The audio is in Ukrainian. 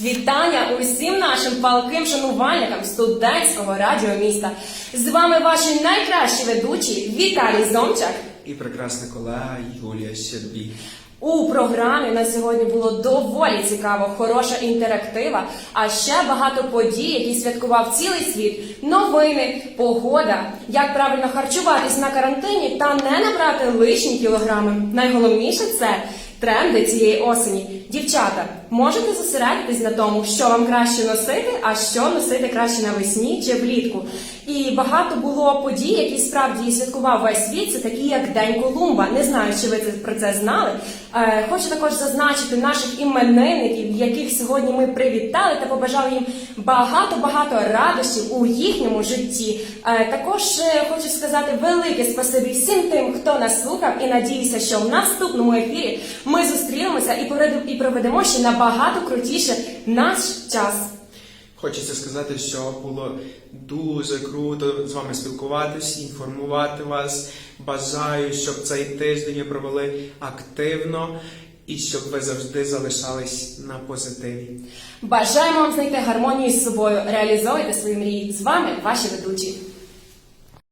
Вітання усім нашим палким шанувальникам студентського радіо міста. З вами ваші найкращі ведучі Віталій Зомчак. І прекрасна колега Юлія Щербій. У програмі на сьогодні було доволі цікаво, хороша інтерактива, а ще багато подій, які святкував цілий світ, новини, погода, як правильно харчуватись на карантині та не набрати лишні кілограми. Найголовніше це тренди цієї осені. Дівчата, можете зосередитись на тому, що вам краще носити, а що носити краще навесні чи влітку. І багато було подій, які справді святкував весь світ. Це такі, як День Колумба. Не знаю, чи ви про це знали. Е, хочу також зазначити наших іменинників, яких сьогодні ми привітали та побажали їм багато-багато радощів у їхньому житті. Е, також е, хочу сказати велике спасибі всім тим, хто нас слухав, і надіюся, що в наступному ефірі ми зустрінемося і проведемо ще набагато крутіше наш час. Хочеться сказати, що було дуже круто з вами спілкуватись, інформувати вас. Бажаю, щоб цей тиждень ви провели активно і щоб ви завжди залишались на позитиві. Бажаємо вам знайти гармонію з собою, реалізовуйте свої мрії. З вами ваші ведучі.